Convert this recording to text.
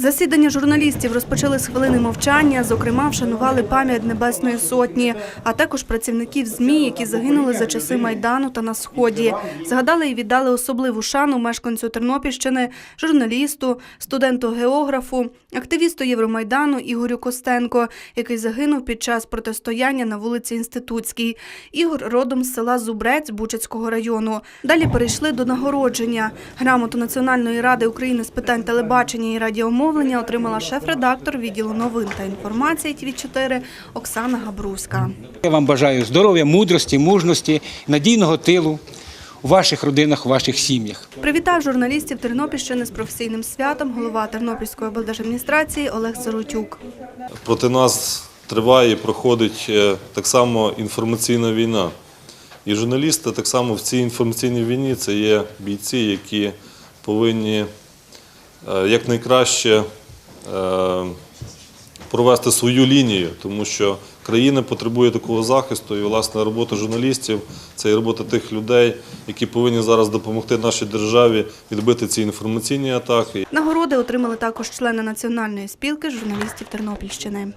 Засідання журналістів розпочали з хвилини мовчання. Зокрема, вшанували пам'ять Небесної Сотні, а також працівників ЗМІ, які загинули за часи Майдану та на Сході. Згадали і віддали особливу шану мешканцю Тернопільщини, журналісту, студенту-географу, активісту Євромайдану Ігорю Костенко, який загинув під час протистояння на вулиці Інститутській. Ігор родом з села Зубрець Бучацького району. Далі перейшли до нагородження. Грамоту Національної ради України з питань телебачення і радіомовлення отримала шеф-редактор відділу новин та інформації ТВ4 Оксана Габруська. Я вам бажаю здоров'я, мудрості, мужності, надійного тилу у ваших родинах, у ваших сім'ях. Привітав журналістів Тернопільщини з професійним святом голова Тернопільської облдержадміністрації Олег Сиротюк. Проти нас триває і проходить е, так само інформаційна війна. І журналісти так само в цій інформаційній війні це є бійці, які повинні якнайкраще е, провести свою лінію, тому що країна потребує такого захисту, і власне робота журналістів це і робота тих людей, які повинні зараз допомогти нашій державі відбити ці інформаційні атаки. Нагороди отримали також члени Національної спілки журналістів Тернопільщини.